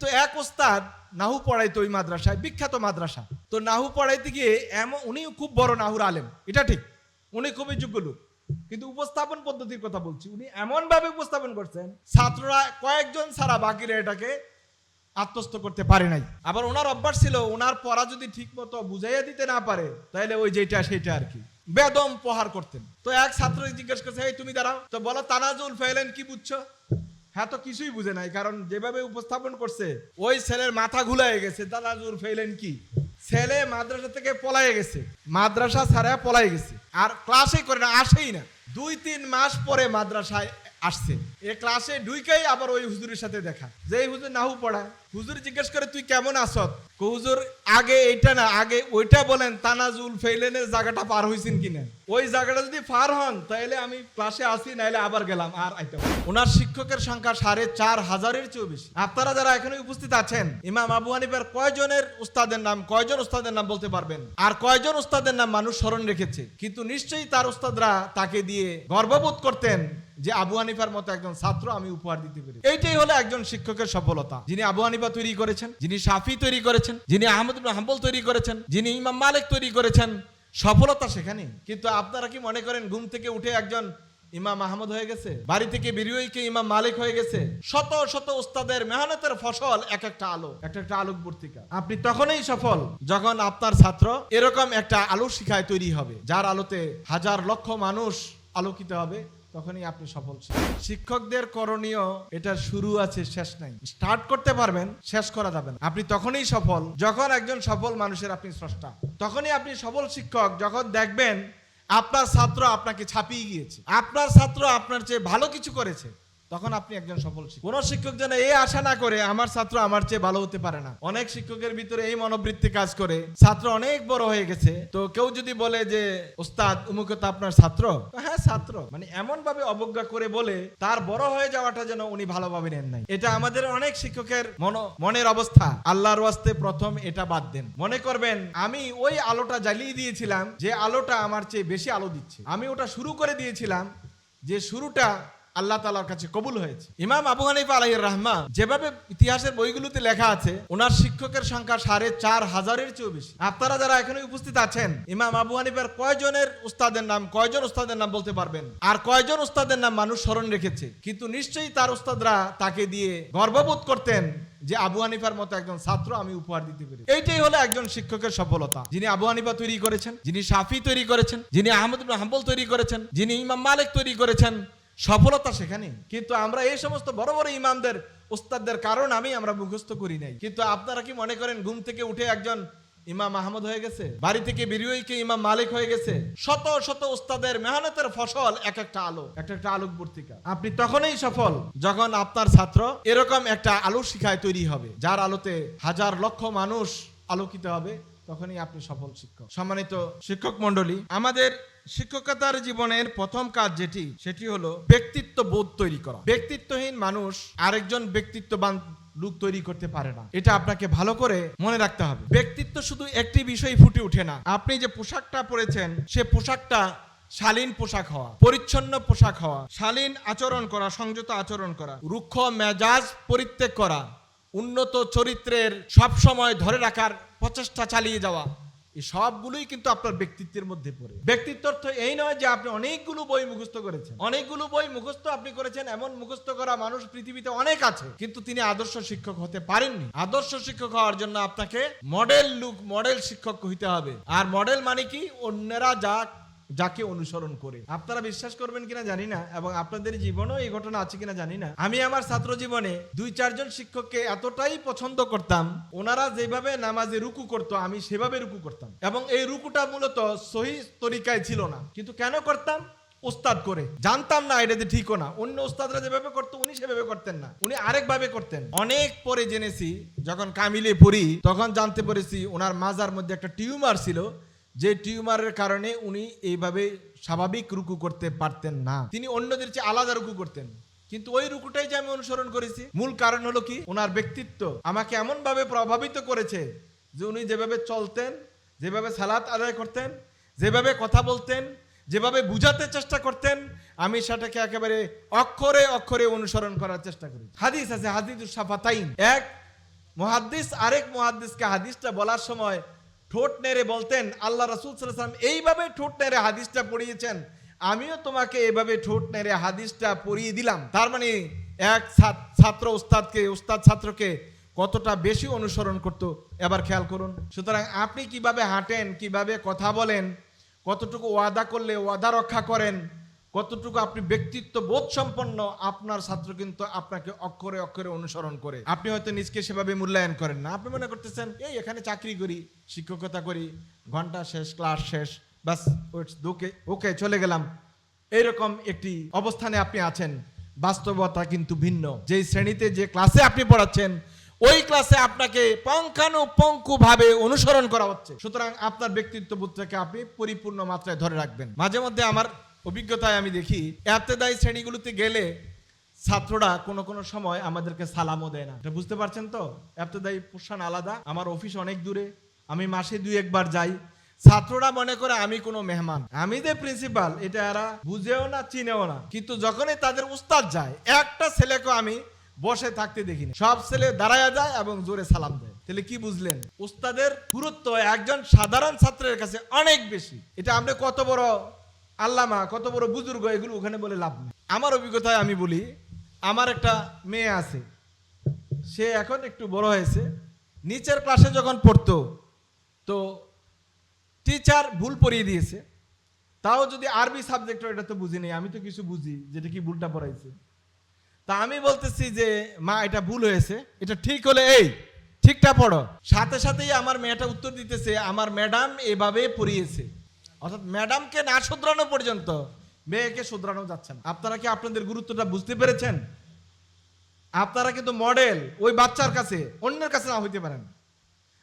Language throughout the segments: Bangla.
তো এক ওস্তাদ নাহু পড়াইতো ওই মাদ্রাসায়, বিখ্যাত মাদ্রাসা। তো নাহু পড়াইতে গিয়ে এমন, উনি খুব বড় নাহুর আলেম, এটা ঠিক। উনি খুবই যোগ্য লোক। কিন্তু উপস্থাপন পদ্ধতির কথা বলছি, উনি এমন ভাবে উপস্থাপন করছেন, ছাত্ররা কয়েকজন ছাড়া বাকিরা এটাকে আত্মস্থ করতে পারে নাই। আবার ওনার অভ্যাস ছিল, ওনার পড়া যদি ঠিক মতো বুঝাইয়া দিতে না পারে তাহলে ওই যেটা সেটা আর কি। বেদম প্রহার করতেন। তো এক ছাত্র জিজ্ঞেস করছে তুমি দাঁড়াও। তো বলো, তানাজুল ফেলেন কি বুঝছ? হ্যাঁ তো কিছুই বুঝে নাই, কারণ যেভাবে উপস্থাপন করছে, ওই ছেলের মাথা ঘুলায় গেছে, দাদাজুর ফেলেন কি? ছেলে মাদ্রাসা থেকে পলায় গেছে। মাদ্রাসা ছাড়া পলায় গেছে। আর ক্লাসে করে না, আসেই না। দুই, তিন মাস পরে মাদ্রাসায় আসছে। এ ক্লাসে ঢুইকেই আবার ওই হুজুরের সাথে দেখা। যে হুজুর নাহু পড়া হুজুর জিজ্ঞেস করে, তুই কেমন আসত হুজুর, আগে এইটা না, আগে ওইটা বলেন, তানাজুল ফেলেনের জায়গাটা পার হয়েছেন কিনা? ওই জায়গাটা যদি পার হন তাহলে আমি ক্লাসে আসি নাইলে আবার গেলাম, আর আইতে পারি না। ওনার শিক্ষকের সংখ্যা সাড়ে চার হাজারের চেয়েও বেশি। আপনারা যারা এখানে উপস্থিত আছেন, ইমাম আবু হানিফার কয়জনের উস্তাদের নাম, কয়জন উস্তাদের নাম বলতে পারবেন? আর কয়জন উস্তাদের নাম মানুষ স্মরণ রেখেছে? কিন্তু নিশ্চয়ই তার উস্তাদরা তাকে দিয়ে গর্ববোধ করতেন যে আবু হানিফার মতো একজন ছাত্র আমি উপহার দিতে পারি এইটাই হলো একজন শিক্ষকের সফলতা। যিনি আবু হানিফা তৈরি করেছেন, যিনি সাফি তৈরি করেছেন, যিনি আহমদ হাম্বল তৈরি করেছেন, যিনি ইমাম মালিক তৈরি করেছেন, সফলতা সেখানে কিন্তু আপনারা কি মনে করেন, ঘুম থেকে উঠে একজন ইমাম আহমদ হয়ে গেছে, বাড়ি থেকে বেরিয়েকে ইমাম মালিক হয়ে গেছে। শত শত উস্তাদের মেহনতের ফসল এক একটা আলো একটা একটা আলোক বর্তিকা আপনি তখনই সফল যখন আপনার ছাত্র এরকম একটা আলো শিখায় তৈরি হবে, যার আলোতে হাজার লক্ষ মানুষ আলোকিত হবে, তখনই আপনি সফল শিক্ষকদের করণীয়, এটা শুরু আছে, শেষ নাই। স্টার্ট করতে পারবেন, শেষ করা যাবে না। আপনি তখনই সফল, যখন একজন সফল মানুষের আপনি স্রষ্টা। তখনই আপনি সফল শিক্ষক, যখন দেখবেন আপনার ছাত্র আপনাকে ছাপিয়ে গিয়েছে। আপনার ছাত্র আপনার চেয়ে ভালো কিছু করেছে। তখন আপনি একজন সফল শিক্ষক। কোন শিক্ষক যেন এই আশা না করে, আমার ছাত্র আমার চেয়ে ভালো হতে পারে না। অনেক শিক্ষকের ভিতরে এই মনোবৃত্তি কাজ করে। ছাত্র অনেক বড় হয়ে গেছে। তো কেউ যদি বলে যে, ওস্তাদ উমুক তো আপনার ছাত্র? হ্যাঁ ছাত্র। মানে এমন ভাবে অবজ্ঞা করে বলে, তার বড় হয়ে যাওয়াটা যেন উনি ভালোভাবে নেন নাই। এটা আমাদের অনেক শিক্ষকের মন, মনের অবস্থা। আল্লাহর ওয়াস্তে প্রথম এটা বাদ দেন। মনে করবেন, আমি ওই আলোটা জ্বালিয়ে দিয়েছিলাম যে, আলোটা আমার চেয়ে বেশি আলো দিচ্ছে। আমি ওটা শুরু করে দিয়েছিলাম যে, শুরুটা আল্লাহ তালার কাছে কবুল হয়েছে। ইমাম আবু হানিফা আলাইহির রহমা যেভাবে ইতিহাসের বইগুলোতে লেখা আছে, ওনার শিক্ষকের সংখ্যা সাড়ে চার হাজারের চেয়েও বেশি। আপনারা যারা এখানে উপস্থিত আছেন, ইমাম আবু হানিফার কয়জনের উস্তাদের নাম, কয়জন উস্তাদের নাম বলতে পারবেন? আর কয়জন উস্তাদের নাম মানুষ স্মরণ রেখেছে? কিন্তু নিশ্চয়ই তার উস্তাদরা তাকে দিয়ে গর্ববোধ করতেন যে আবু হানিফার মতো একজন ছাত্র আমি উপহার দিতে পারি এইটাই হলো একজন শিক্ষকের সফলতা। যিনি আবু হানিফা তৈরি করেছেন, যিনি সাফি তৈরি করেছেন, যিনি আহমদ হাম্বল তৈরি করেছেন, যিনি ইমাম মালিক তৈরি করেছেন সফলতা সেখানে। কিন্তু আমরা এই সমস্ত বড় বড় ইমামদের, উস্তাদদের কারণ আমি আমরা মুখস্থ করি নাই। কিন্তু আপনারা কি মনে করেন ঘুম থেকে উঠে একজন ইমাম আহমদ হয়ে গেছে? বাড়ি থেকে বেরিয়েকে ইমাম মালিক হয়ে গেছে? শত শত উস্তাদের মেহনতের ফসল এক একটা আলো একটা একটা আলোক বর্তিকা আপনি তখনই সফল যখন আপনার ছাত্র এরকম একটা আলো শিখায় তৈরি হবে, যার আলোতে হাজার লক্ষ মানুষ আলোকিত হবে, তখনই আপনি সফল শিক্ষক। সম্মানিত শিক্ষক মন্ডলী আমাদের শিক্ষকতার জীবনের প্রথম কাজ যেটি, সেটি হলো ব্যক্তিত্ব বোধ তৈরি করা। ব্যক্তিত্বহীন মানুষ আরেকজন ব্যক্তিত্ববান লোক তৈরি করতে পারে না। এটা আপনাকে ভালো করে মনে রাখতে হবে। ব্যক্তিত্ব শুধু একটি বিষয় ফুটে ওঠে না। আপনি যে পোশাকটা পরেছেন, সে পোশাকটা শালীন পোশাক হওয়া, পরিচ্ছন্ন পোশাক হওয়া, শালীন আচরণ করা, সংযত আচরণ করা, রুক্ষ মেজাজ পরিত্যাগ করা, উন্নত চরিত্রের সব সময় ধরে রাখার প্রচেষ্টা চালিয়ে যাওয়া এই সবগুলোই কিন্তু আপনার ব্যক্তিত্বের মধ্যে পড়ে। ব্যক্তিত্ব অর্থ এই নয় যে আপনি অনেকগুলো বই মুখস্থ করেছেন। অনেকগুলো বই মুখস্থ আপনি করেছেন, এমন মুখস্থ করা মানুষ পৃথিবীতে অনেক আছে, কিন্তু তিনি আদর্শ শিক্ষক হতে পারেননি। আদর্শ শিক্ষক হওয়ার জন্য আপনাকে মডেল লুক মডেল শিক্ষক হইতে হবে। আর মডেল মানে কি? অন্যরা যা যাকে অনুসরণ করে। আপনারা বিশ্বাস করবেন কিনা জানি না, এবং আপনাদের জীবনেও এই ঘটনা আছে কিনা জানি না। আমি আমার ছাত্র জীবনে দুই, চারজন শিক্ষককে এতটাই পছন্দ করতাম, ওনারা যেভাবে নামাজে রুকু করতো, আমি সেভাবে রুকু করতাম। এবং এই রুকুটা মূলত সহি তরিকায় ছিল না। কিন্তু কেন করতাম? ওস্তাদ করে। জানতাম না, এটা যে ঠিকও না। অন্য ওস্তাদরা যেভাবে করতো, উনি সেভাবে করতেন না। উনি আরেক ভাবে করতেন। অনেক পরে জেনেছি, যখন কামিলে পড়ি, তখন জানতে পেরেছি, ওনার মাজার মধ্যে একটা টিউমার ছিল। যে টিউমারের কারণে উনি এইভাবে স্বাভাবিক রুকু করতে পারতেন না। তিনি অন্যদের চেয়ে আলাদা রুকু করতেন। কিন্তু ওই রুকুটাই যে আমি অনুসরণ করেছি, মূল কারণ হলো কি? ওনার ব্যক্তিত্ব আমাকে এমন ভাবে প্রভাবিত করেছে যে উনি যেভাবে চলতেন, যেভাবে সালাত আদায় করতেন, যেভাবে কথা বলতেন, যেভাবে বুঝাতে চেষ্টা করতেন, আমি সেটাকে একেবারে অক্ষরে অক্ষরে অনুসরণ করার চেষ্টা করি। হাদিস আছে হাদিস সাফাতাইন। এক, মহাদ্দিস আরেক মহাদ্দিসকে হাদিসটা বলার সময় ঠোঁট নেড়ে বলতেন, আল্লাহ রাসুল সাল্লাম এইভাবে ঠোঁট নেড়ে হাদিসটা পড়িয়েছেন। আমিও তোমাকে এভাবে ঠোঁট নেড়ে হাদিসটা পড়িয়ে দিলাম। তার মানে এক ছাত্র উস্তাদকে, উস্তাদ ছাত্রকে কতটা বেশি অনুসরণ করত, এবার খেয়াল করুন। সুতরাং আপনি কীভাবে হাঁটেন, কীভাবে কথা বলেন, কতটুকু ওয়াদা করলে ওয়াদা রক্ষা করেন কতটুকু আপনি ব্যক্তিত্ব বোধ সম্পন্ন আপনার ছাত্র কিন্তু আপনাকে অক্ষরে অক্ষরে অনুসরণ করে। আপনি হয়তো নিজকে সেভাবে মূল্যায়ন করেন না। আপনি মনে করতেছেন, এই, এখানে চাকরি করি, শিক্ষকতা করি, ঘণ্টা শেষ, ক্লাস শেষ বাস ওকে ওকে, চলে গেলাম। এইরকম একটি অবস্থানে আপনি আছেন। বাস্তবতা কিন্তু ভিন্ন। যেই শ্রেণীতে যে ক্লাসে আপনি পড়াচ্ছেন, ওই ক্লাসে আপনাকে পঙ্খানুপঙ্কু ভাবে অনুসরণ করা হচ্ছে। সুতরাং আপনার ব্যক্তিত্ব বোধটাকে আপনি পরিপূর্ণ মাত্রায় ধরে রাখবেন। মাঝে মধ্যে আমার অভিজ্ঞতায় আমি দেখি এতেদায়ী শ্রেণীগুলোতে গেলে ছাত্ররা কোনো কোনো সময় আমাদেরকে সালামও দেয় না। এটা বুঝতে পারছেন তো? এতেদায়ী পোষণ আলাদা। আমার অফিস অনেক দূরে, আমি মাসে দুই একবার যাই। ছাত্ররা মনে করে আমি কোনো মেহমান। আমি যে প্রিন্সিপাল এটা এরা বুঝেও না, চিনেও না। কিন্তু যখনই তাদের উস্তাদ যায়, একটা ছেলেকে আমি বসে থাকতে দেখিনি সব ছেলে দাঁড়ায় যায় এবং জোরে সালাম দেয়। তাহলে কি বুঝলেন? উস্তাদের গুরুত্ব একজন সাধারণ ছাত্রের কাছে অনেক বেশি। এটা আমরা কত বড় আল্লামা, কত বড় বুজুর্গ, এগুলো ওখানে বলে লাভ নেই। আমার অভিজ্ঞতায় আমি বলি, আমার একটা মেয়ে আছে, সে এখন একটু বড় হয়েছে, নিচের ক্লাসে যখন পড়তো, তো টিচার ভুল পড়িয়ে দিয়েছে, তাও যদি আরবি সাবজেক্ট এটা তো বুঝি নেই, আমি তো কিছু বুঝি, যেটা কি ভুলটা পড়াইছে। তা আমি বলতেছি যে, মা, এটা ভুল হয়েছে, এটা ঠিক হলে এই, ঠিকটা পড়ো। সাথে সাথেই আমার মেয়েটা উত্তর দিতেছে, আমার ম্যাডাম এভাবে পড়িয়েছে। অর্থাৎ ম্যাডামকে না শুধরানো পর্যন্ত মেয়েকে শুধরানো যাচ্ছে না। আপনারা কি আপনাদের গুরুত্বটা বুঝতে পেরেছেন? আপনারা কিন্তু মডেল ওই বাচ্চার কাছে, অন্যের কাছে না হইতে পারেন।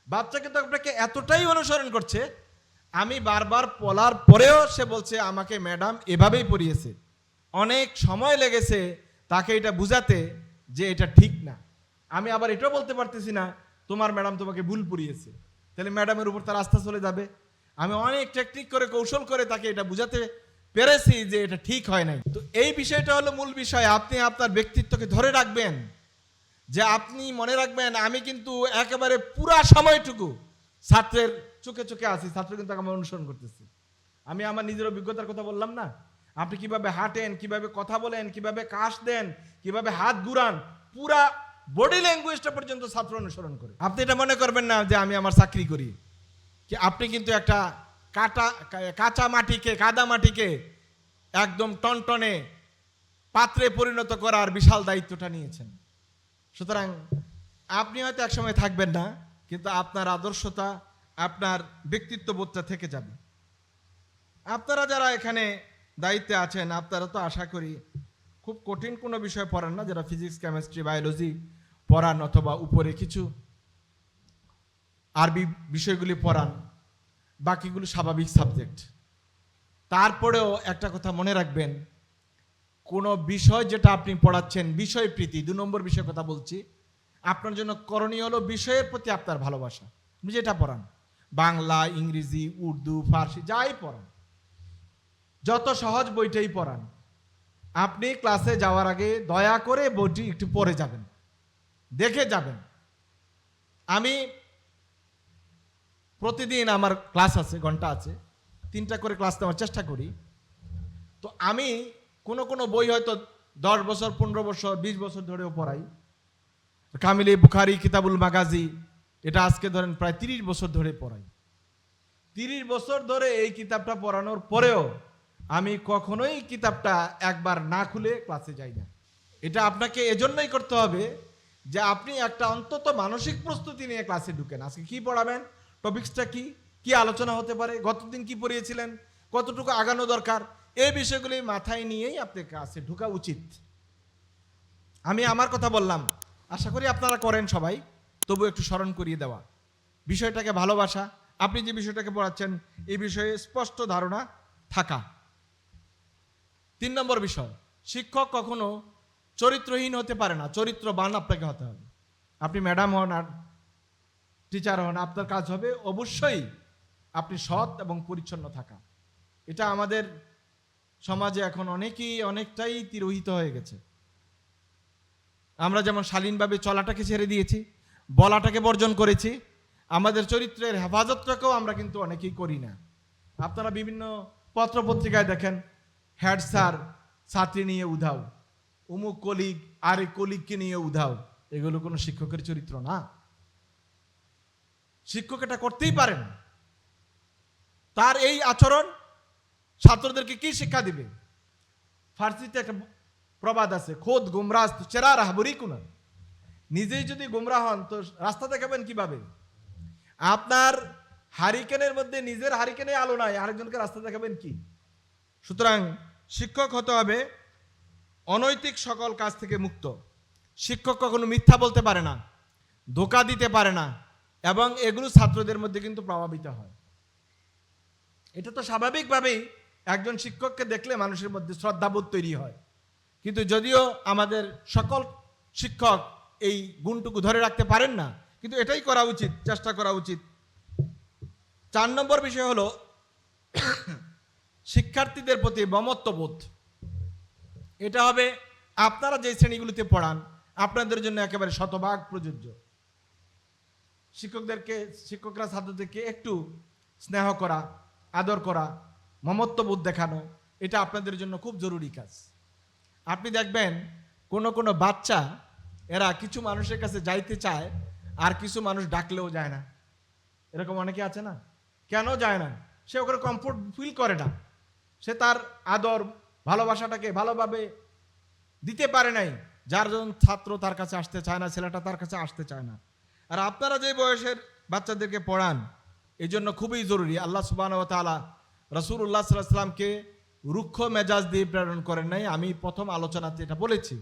বাচ্চা কিন্তু আপনাকে এতটাই অনুসরণ করছে, আমি বারবার বলার পরেও সে বলছে, আমাকে ম্যাডাম এভাবেই পড়িয়েছে। অনেক সময় লেগেছে তাকে এটা বুঝাতে যে এটা ঠিক না। আমি আবার এটাও বলতে পারতেছি না, তোমার ম্যাডাম তোমাকে ভুল পড়িয়েছে। তাহলে ম্যাডামের উপর তার আস্থা চলে যাবে। আমি অনেক টেকনিক করে, কৌশল করে তাকে এটা বুঝাতে পেরেছি যে এটা ঠিক হয় নাই। তো এই বিষয়টা হলো মূল বিষয়। আপনি আপনার ব্যক্তিত্বকে ধরে রাখবেন, যে আপনি মনে রাখবেন, আমি কিন্তু একেবারে পুরা সময়টুকু ছাত্রের চোখে চোখে আছি, ছাত্র কিন্তু আমার অনুসরণ করতেছি। আমি আমার নিজের অভিজ্ঞতার কথা বললাম না? আপনি কীভাবে হাঁটেন, কীভাবে কথা বলেন, কীভাবে কাশ দেন, কীভাবে হাত ঘুরান, পুরা বডি ল্যাঙ্গুয়েজটা পর্যন্ত ছাত্র অনুসরণ করে। আপনি এটা মনে করবেন না যে আমি আমার চাকরি করি। কি আপনি কিন্তু একটা কাটা, কাঁচা মাটিকে, কাদা মাটিকে একদম টনটনে পাত্রে পরিণত করার বিশাল দায়িত্বটা নিয়েছেন। সুতরাং আপনি হয়তো একসময় থাকবেন না, কিন্তু আপনার আদর্শতা, আপনার ব্যক্তিত্ববোধটা থেকে যাবে। আপনারা যারা এখানে দায়িত্বে আছেন, আপনারা তো আশা করি খুব কঠিন কোনো বিষয় পড়ান না, যারা ফিজিক্স, কেমিস্ট্রি, বায়োলজি পড়ান অথবা উপরে কিছু আরবি বিষয়গুলি পড়ান, বাকিগুলো স্বাভাবিক সাবজেক্ট। তারপরেও একটা কথা মনে রাখবেন, কোনো বিষয় যেটা আপনি পড়াচ্ছেন, বিষয় প্রীতি, দু নম্বর বিষয়ের কথা বলছি, আপনার জন্য করণীয় হলো বিষয়ের প্রতি আপনার ভালোবাসা। আপনি যেটা পড়ান, বাংলা, ইংরেজি, উর্দু, ফার্সি, যাই পড়ান, যত সহজ বইটাই পড়ান, আপনি ক্লাসে যাওয়ার আগে দয়া করে বইটি একটু পড়ে যাবেন, দেখে যাবেন। আমি প্রতিদিন আমার ক্লাস আছে, ঘণ্টা আছে। তিনটা করে ক্লাস নেওয়ার চেষ্টা করি। তো আমি কোনো কোনো বই হয়তো দশ বছর, পনেরো বছর, বিশ বছর ধরেও পড়াই। কামিলি বুখারি, কিতাবুল মাগাজি, এটা আজকে ধরেন প্রায় তিরিশ বছর ধরে পড়াই। তিরিশ বছর ধরে এই কিতাবটা পড়ানোর পরেও আমি কখনোই কিতাবটা একবার না খুলে ক্লাসে যাই না। এটা আপনাকে এজন্যই করতে হবে যে আপনি একটা অন্তত মানসিক প্রস্তুতি নিয়ে ক্লাসে ঢুকেন। আজকে কি পড়াবেন? টপিক্সটা কি? কি আলোচনা হতে পারে? গতদিন কি পড়িয়েছিলেন? কতটুকু আগানো দরকার? এই বিষয়গুলি মাথায় নিয়েই আপনার কাছে ঢোকা উচিত। আমি আমার কথা বললাম। আশা করি আপনারা করেন সবাই। তবু একটু স্মরণ করিয়ে দেওয়া। বিষয়টাকে ভালোবাসা। আপনি যে বিষয়টাকে পড়াচ্ছেন, এই বিষয়ে স্পষ্ট ধারণা থাকা। তিন নম্বর বিষয়, শিক্ষক কখনো চরিত্রহীন হতে পারে না। চরিত্রবান আপনাকে হতে হবে। আপনি ম্যাডাম হন আর টিচার হন আপনার কাজ হবে অবশ্যই আপনি সৎ এবং পরিচ্ছন্ন থাকা। এটা আমাদের সমাজে এখন অনেকেই অনেকটাই তিরোহিত হয়ে গেছে। আমরা যেমন শালীনভাবে চলাটাকে ছেড়ে দিয়েছি, বলাটাকে বর্জন করেছি, আমাদের চরিত্রের হেফাজতটাকেও আমরা কিন্তু অনেকেই করি না। আপনারা বিভিন্ন পত্র পত্রিকায় দেখেন হ্যাড স্যার, ছাত্রী নিয়ে উধাও, উমুক কলিগ আর এক কলিগকে নিয়ে উধাও। এগুলো কোনো শিক্ষকের চরিত্র না। শিক্ষক এটা করতেই পারেন। তার এই আচরণ ছাত্রদেরকে কি শিক্ষা দিবে? ফার্সিতে একটা প্রবাদ আছে, খোদ গুমরাজ তো চেরা রাহবরি কুনা নিজেই যদি গুমরা হন, তো রাস্তা দেখাবেন কীভাবে? আপনার হারিকেনের মধ্যে নিজের হারিকেনে আলো নাই, আরেকজনকে রাস্তা দেখাবেন কি? সুতরাং শিক্ষক হতে হবে অনৈতিক সকল কাজ থেকে মুক্ত। শিক্ষক কখনো মিথ্যা বলতে পারে না, ধোকা দিতে পারে না। এবং এগুলো ছাত্রদের মধ্যে কিন্তু প্রভাবিত হয়। এটা তো স্বাভাবিকভাবেই একজন শিক্ষককে দেখলে মানুষের মধ্যে শ্রদ্ধাবোধ তৈরি হয়। কিন্তু যদিও আমাদের সকল শিক্ষক এই গুণটুকু ধরে রাখতে পারেন না, কিন্তু এটাই করা উচিত, চেষ্টা করা উচিত। চার নম্বর বিষয় হলো শিক্ষার্থীদের প্রতি মমত্ববোধ। এটা হবে আপনারা যে শ্রেণীগুলিতে পড়ান, আপনাদের জন্য একেবারে শতভাগ প্রযোজ্য। শিক্ষকদেরকে, শিক্ষকরা ছাত্রদেরকে একটু স্নেহ করা, আদর করা, মমত্ববোধ দেখানো, এটা আপনাদের জন্য খুব জরুরি কাজ। আপনি দেখবেন কোনো কোনো বাচ্চা, এরা কিছু মানুষের কাছে যাইতে চায়, আর কিছু মানুষ ডাকলেও যায় না। এরকম অনেকে আছে না? কেন যায় না? সে ওখানে কমফোর্ট ফিল করে না। সে তার আদর, ভালোবাসাটাকে ভালোভাবে দিতে পারে নাই। যার জন্য ছাত্র তার কাছে আসতে চায় না, ছেলেটা তার কাছে আসতে চায় না। আর আপনারা যে বয়সের বাচ্চাদেরকে পড়ান এই জন্য খুবই জরুরি। আল্লাহ সুবাহ তালা রসুল্লাহ সাল্লাহ সাল্লামকে রুক্ষ মেজাজ দিয়ে প্রেরণ করেন নাই। আমি প্রথম আলোচনাতে এটা বলেছি।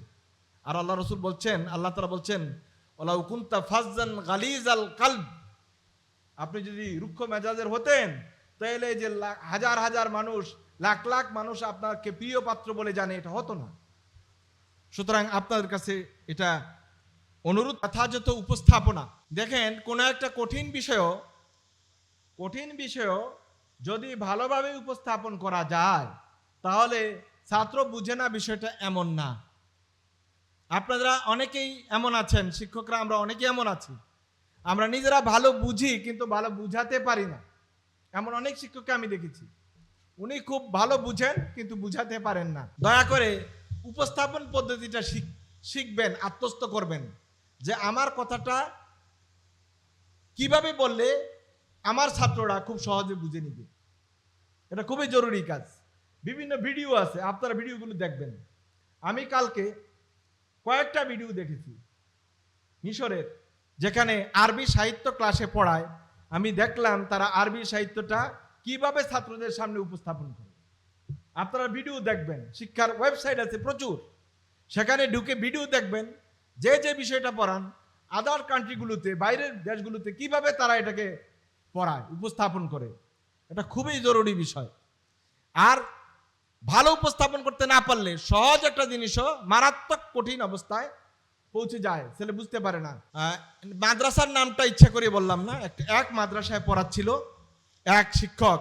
আর আল্লাহ রসুল বলছেন, আল্লাহ তালা বলছেন ওলা উকুন্তা ফাজান গালিজ আল কালব। আপনি যদি রুক্ষ মেজাজের হতেন তাহলে যে হাজার হাজার মানুষ, লাখ লাখ মানুষ আপনাকে প্রিয় পাত্র বলে জানে, এটা হতো না। সুতরাং আপনাদের কাছে এটা অনুরোধ যথাযথ উপস্থাপনা। দেখেন, কোনো একটা কঠিন বিষয় কঠিন বিষয় যদি ভালোভাবে উপস্থাপন করা যায়, তাহলে ছাত্র বুঝে না বিষয়টা এমন না। আপনারা অনেকেই এমন আছেন, শিক্ষকরা, আমরা অনেকেই এমন আছি। আমরা নিজেরা ভালো বুঝি, কিন্তু ভালো বুঝাতে পারি না। এমন অনেক শিক্ষককে আমি দেখেছি। উনি খুব ভালো বুঝেন, কিন্তু বুঝাতে পারেন না। দয়া করে উপস্থাপন পদ্ধতিটা শিখ- শিখবেন, আত্মস্থ করবেন। যে আমার কথাটা কীভাবে বললে আমার ছাত্ররা খুব সহজে বুঝে নিবে? এটা খুবই জরুরি কাজ। বিভিন্ন ভিডিও আছে, আপনারা ভিডিওগুলো দেখবেন। আমি কালকে কয়েকটা ভিডিও দেখেছি মিশরের, যেখানে আরবি সাহিত্য ক্লাসে পড়ায়। আমি দেখলাম তারা আরবি সাহিত্যটা কীভাবে ছাত্রদের সামনে উপস্থাপন করে। আপনারা ভিডিও দেখবেন। শিক্ষার ওয়েবসাইট আছে প্রচুর। সেখানে ঢুকে ভিডিও দেখবেন। যে যে বিষয়টা পড়ান আদার কান্ট্রিগুলোতে বাইরের দেশগুলোতে কীভাবে তারা এটাকে পড়ায়, উপস্থাপন করে, এটা খুবই জরুরি বিষয়। আর ভালো উপস্থাপন করতে না পারলে সহজ একটা জিনিসও মারাত্মক কঠিন অবস্থায় পৌঁছে যায়, ছেলে বুঝতে পারে না। মাদ্রাসার নামটা ইচ্ছা করে বললাম না এক মাদ্রাসায় পড়াচ্ছিল এক শিক্ষক।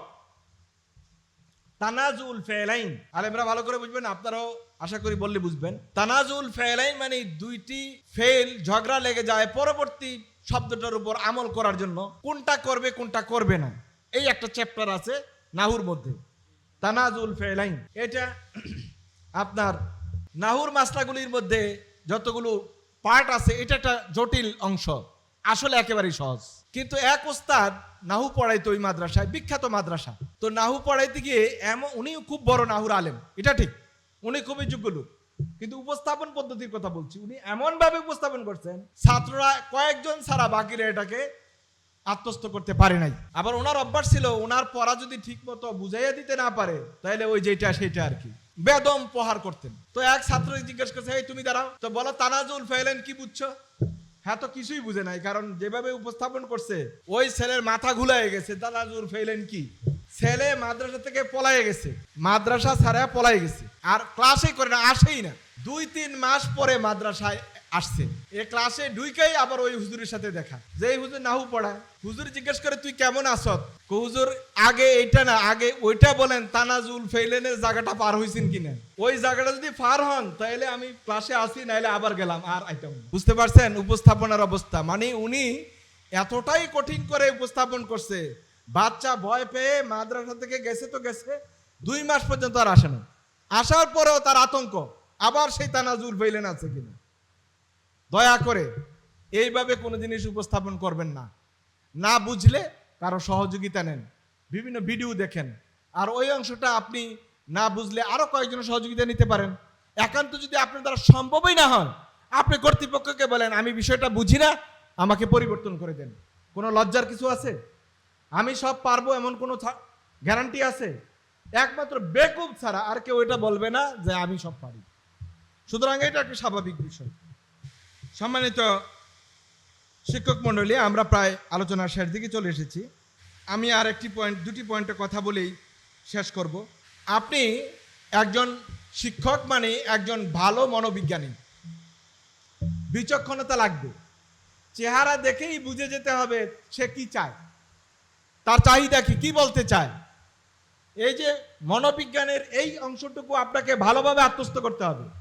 তানাজুল ফেলাইন। আলেমরা ভালো করে বুঝবেন আপনারাও আশা করি বললে বুঝবেন। তানাজুল ফেলাইন মানে দুইটি ফেল ঝগড়া লেগে যায় পরবর্তী শব্দটার উপর আমল করার জন্য। কোনটা করবে কোনটা করবে না। এই একটা চ্যাপ্টার আছে নাহুর মধ্যে। তানাজুল ফেলাইন। এটা আপনার নাহুর মাসলাগুলির মধ্যে যতগুলো পার্ট আছে এটা একটা জটিল অংশ। আসলে একেবারেই সহজ। কিন্তু এক ওস্তাদ নাহু পড়াইতো ওই মাদ্রাসায়, বিখ্যাত মাদ্রাসা। তো নাহু পড়াইতে গিয়ে এমন, উনি খুব বড় নাহুর আলেম। এটা ঠিক, উনি খুবই যোগ্য লোক। কিন্তু উপস্থাপন পদ্ধতির কথা বলছি, উনি এমন ভাবে উপস্থাপন করছেন, ছাত্ররা কয়েকজন ছাড়া বাকিরা এটাকে আত্মস্থ করতে পারে নাই। আবার ওনার অভ্যাস ছিল, ওনার পড়া যদি ঠিক মতো বুঝাইয়া দিতে না পারে তাহলে ওই যেটা সেটা আর কি। বেদম প্রহার করতেন। তো এক ছাত্র জিজ্ঞেস করছে, এই তুমি দাঁড়াও। তো বলো, তানাজুল ফেলেন কি বুঝছ? হ্যাঁ তো কিছুই বুঝে নাই, কারণ যেভাবে উপস্থাপন করছে, ওই ছেলের মাথা ঘুলাই গেছে। দাদাজুর ফেলেন কি? ছেলে মাদ্রাসা থেকে পলাই গেছে। মাদ্রাসা ছাড়া পলাই গেছে। আর ক্লাসে করে না, আসেই না। দুই তিন মাস পরে মাদ্রাসায় আসছে। এ ক্লাসে ঢুইকাই আবার ওই হুজুরের সাথে দেখা। যে হুজুর নাহু পড়ায়। হুজুর জিজ্ঞেস করে, তুই কেমন আসত হুজুর, আগে এইটা না, আগে ওইটা বলেন, তানাজুল ফেইলেনের জায়গাটা পার হইছেন কিনা? ওই জায়গাটা যদি পার হন তাহলে আমি ক্লাসে আসি, নাইলে আবার গেলাম, আর আইতাম বুঝতে পারছেন? উপস্থাপনার অবস্থা। মানে উনি এতটাই কঠিন করে উপস্থাপন করছে। বাচ্চা ভয় পেয়ে মাদ্রাসা থেকে গেছে তো গেছে, দুই মাস পর্যন্ত আর আসে না। আসার পরেও তার আতঙ্ক, আবার সেই তানাজুল ফেইলেন আছে কিনা? দয়া করে এইভাবে কোনো জিনিস উপস্থাপন করবেন না। না বুঝলে কারও সহযোগিতা নেন, বিভিন্ন ভিডিও দেখেন। আর ওই অংশটা আপনি না বুঝলে আরও কয়েকজন সহযোগিতা নিতে পারেন। একান্ত যদি আপনার দ্বারা সম্ভবই না হয়, আপনি কর্তৃপক্ষকে বলেন, আমি বিষয়টা বুঝি না, আমাকে পরিবর্তন করে দেন। কোনো লজ্জার কিছু আছে? আমি সব পারব এমন কোনো গ্যারান্টি আছে? একমাত্র বেকুব ছাড়া আর কেউ এটা বলবে না যে আমি সব পারি। সুতরাং এটা একটা স্বাভাবিক বিষয়। সম্মানিত শিক্ষক মণ্ডলী, আমরা প্রায় আলোচনার শেষ দিকে চলে এসেছি। আমি আর একটি পয়েন্ট দুটি পয়েন্টে কথা বলেই শেষ করব। আপনি একজন শিক্ষক মানে একজন ভালো মনোবিজ্ঞানী। বিচক্ষণতা লাগবে। চেহারা দেখেই বুঝে যেতে হবে সে কি চায়। তার চাহিদা কি কি বলতে চায়। এই যে মনোবিজ্ঞানের এই অংশটুকু আপনাকে ভালোভাবে আত্মস্থ করতে হবে।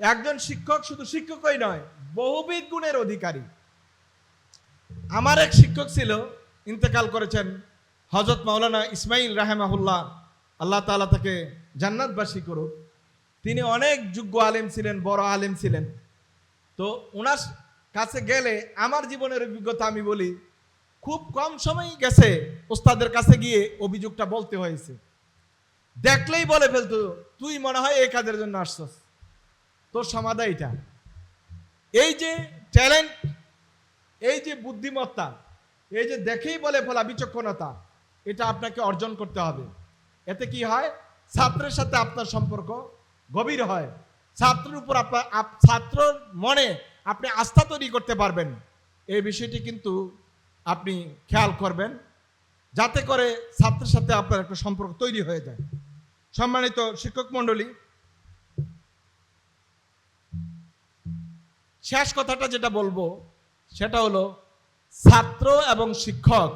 একজন শিক্ষক শুধু শিক্ষকই নয়, বহুবিধ গুণের অধিকারী। আমার এক শিক্ষক ছিল, ইন্তেকাল করেছেন হজরত মাওলানা ইসমাইল রাহেমাহুল্লাহ। আল্লাহ তাআলা তাকে জান্নাতবাসী করুক। তিনি অনেক যোগ্য আলেম ছিলেন, বড় আলেম ছিলেন। তো ওনার কাছে গেলে আমার জীবনের অভিজ্ঞতা আমি বলি, খুব কম সময় গেছে ওস্তাদের কাছে গিয়ে অভিযোগটা বলতে হয়েছে। দেখলেই বলে ফেলতো, তুই মনে হয় এই কাজের জন্য আসছস। তোর সমাধা এটা। এই যে ট্যালেন্ট এই যে বুদ্ধিমত্তা, এই যে দেখেই বলে ফেলা বিচক্ষণতা, এটা আপনাকে অর্জন করতে হবে। এতে কি হয়? ছাত্রের সাথে আপনার সম্পর্ক গভীর হয়। ছাত্রের উপর আপনার, আপ- ছাত্রর মনে আপনি আস্থা তৈরি করতে পারবেন। এই বিষয়টি কিন্তু আপনি খেয়াল করবেন, যাতে করে ছাত্রের সাথে আপনার একটা সম্পর্ক তৈরি হয়ে যায়। সম্মানিত শিক্ষক মণ্ডলী শেষ কথাটা যেটা বলব, সেটা হলো ছাত্র এবং শিক্ষক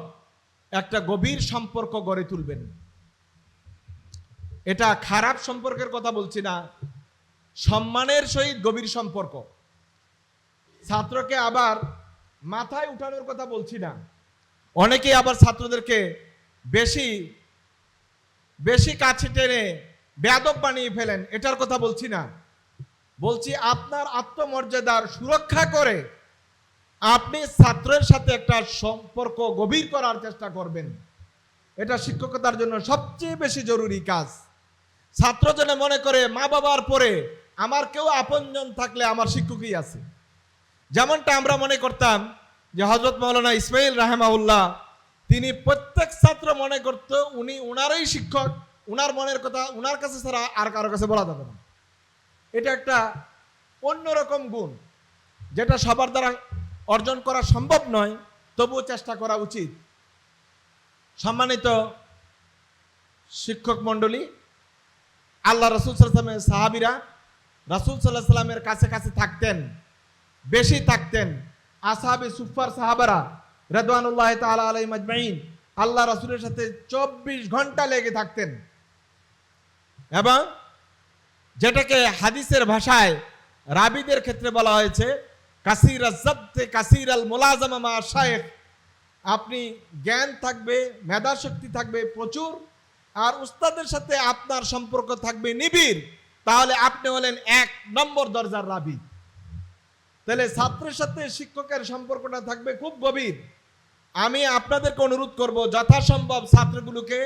একটা গভীর সম্পর্ক গড়ে তুলবেন। এটা খারাপ সম্পর্কের কথা বলছি না, সম্মানের সহিত গভীর সম্পর্ক। ছাত্রকে আবার মাথায় উঠানোর কথা বলছি না। অনেকেই আবার ছাত্রদেরকে বেশি বেশি কাছে টেনে বেয়াদব বানিয়ে ফেলেন, এটার কথা বলছি না। বলছি, আপনার আত্মমর্যাদার সুরক্ষা করে আপনি ছাত্রের সাথে একটা সম্পর্ক গভীর করার চেষ্টা করবেন। এটা শিক্ষকতার জন্য সবচেয়ে বেশি জরুরি কাজ। ছাত্র যেন মনে করে, মা বাবার পরে আমার কেউ আপনজন থাকলে আমার শিক্ষকই আছে। যেমনটা আমরা মনে করতাম যে হজরত মৌলানা ইসমাইল রাহেমাউল্লাহ তিনি প্রত্যেক ছাত্র মনে করত, উনি উনারই শিক্ষক, উনার মনের কথা, উনার কাছে ছাড়া আর কারও কাছে বলা যাবে না। এটা একটা অন্যরকম গুণ, যেটা সবার দ্বারা অর্জন করা সম্ভব নয়, তবুও চেষ্টা করা উচিত। সম্মানিত শিক্ষক মণ্ডলী, আল্লাহ রসুল সাল্লামের সাহাবিরা রাসুল সাল্লাহ সাল্লামের কাছে কাছে থাকতেন, বেশি থাকতেন। আসাহাবে সুফার সাহাবারা রেদওয়ানুল্লাহ তালা আলাই মাজমাইন আল্লাহ রাসুলের সাথে চব্বিশ ঘণ্টা লেগে থাকতেন। এবং যেটাকে হাদিসের ভাষায় রাবিদের ক্ষেত্রে বলা হয়েছে, কাসির কাসির আল মোলাজামা মা শায়েখ। আপনি জ্ঞান থাকবে মেধা শক্তি থাকবে প্রচুর, আর উস্তাদের সাথে আপনার সম্পর্ক থাকবে নিবিড়। তাহলে আপনি হলেন এক নম্বর দরজার রাবি। তাহলে ছাত্রের সাথে শিক্ষকের সম্পর্কটা থাকবে খুব গভীর। আমি আপনাদেরকে অনুরোধ করব, যথাসম্ভব ছাত্রগুলোকে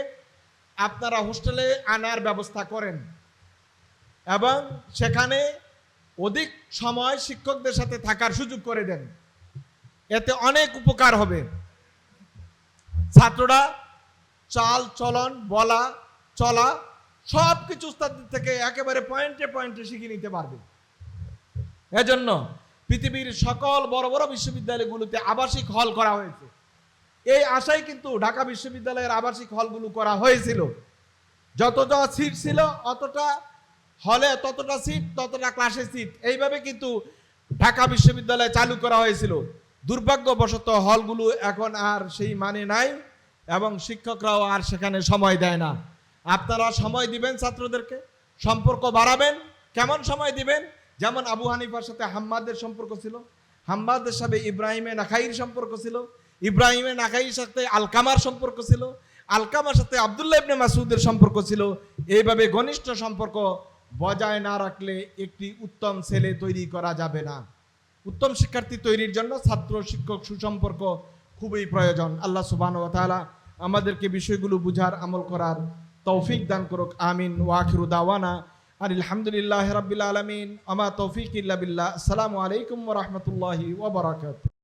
আপনারা হোস্টেলে আনার ব্যবস্থা করেন। এবং সেখানে অধিক সময় শিক্ষকদের সাথে থাকার সুযোগ করে দেন। এতে অনেক উপকার হবে। ছাত্ররা চাল, চলন, বলা, চলা সব কিছু থেকে একেবারে পয়েন্টে পয়েন্টে শিখে নিতে পারবে। এজন্য পৃথিবীর সকল বড় বড় বিশ্ববিদ্যালয়গুলোতে আবাসিক হল করা হয়েছে। এই আশাই কিন্তু ঢাকা বিশ্ববিদ্যালয়ের আবাসিক হলগুলো করা হয়েছিল। যতটা সিট ছিল অতটা হলে ততটা সিট ততটা ক্লাসে সিট এইভাবে কিন্তু ঢাকা বিশ্ববিদ্যালয় চালু করা হয়েছিল। দুর্ভাগ্যবশত হলগুলো এখন আর সেই মানে নাই এবং শিক্ষকরাও আর সেখানে সময় দেয় না। আপনারা সময় দিবেন ছাত্রদেরকে, সম্পর্ক বাড়াবেন। কেমন সময় দিবেন? যেমন আবু হানিফার সাথে হাম্মাদের সম্পর্ক ছিল। হাম্মাদের সাথে ইব্রাহিমে নাখাইর সম্পর্ক ছিল। ইব্রাহিমে নাখাইর সাথে আলকামার সম্পর্ক ছিল। আলকামার সাথে আবদুল্লাহ ইবনে মাসুদের সম্পর্ক ছিল। এইভাবে ঘনিষ্ঠ সম্পর্ক বজায় না রাখলে একটি উত্তম ছেলে তৈরি করা যাবে না। উত্তম শিক্ষার্থী তৈরির জন্য ছাত্র, শিক্ষক সুসম্পর্ক খুবই প্রয়োজন। আল্লাহ সুবাহ তাআলা আমাদেরকে বিষয়গুলো বুঝার, আমল করার তৌফিক দান করুক। আমিন। ওয়াখিরু দাওয়ানা আর আলহামদুলিল্লাহ রাব্বিল আলামিন। আমা তৌফিক ইল্লা বিল্লাহ। আসসালামু আলাইকুম রাহমাতুল্লাহি ওয়া বারাকাতুহু।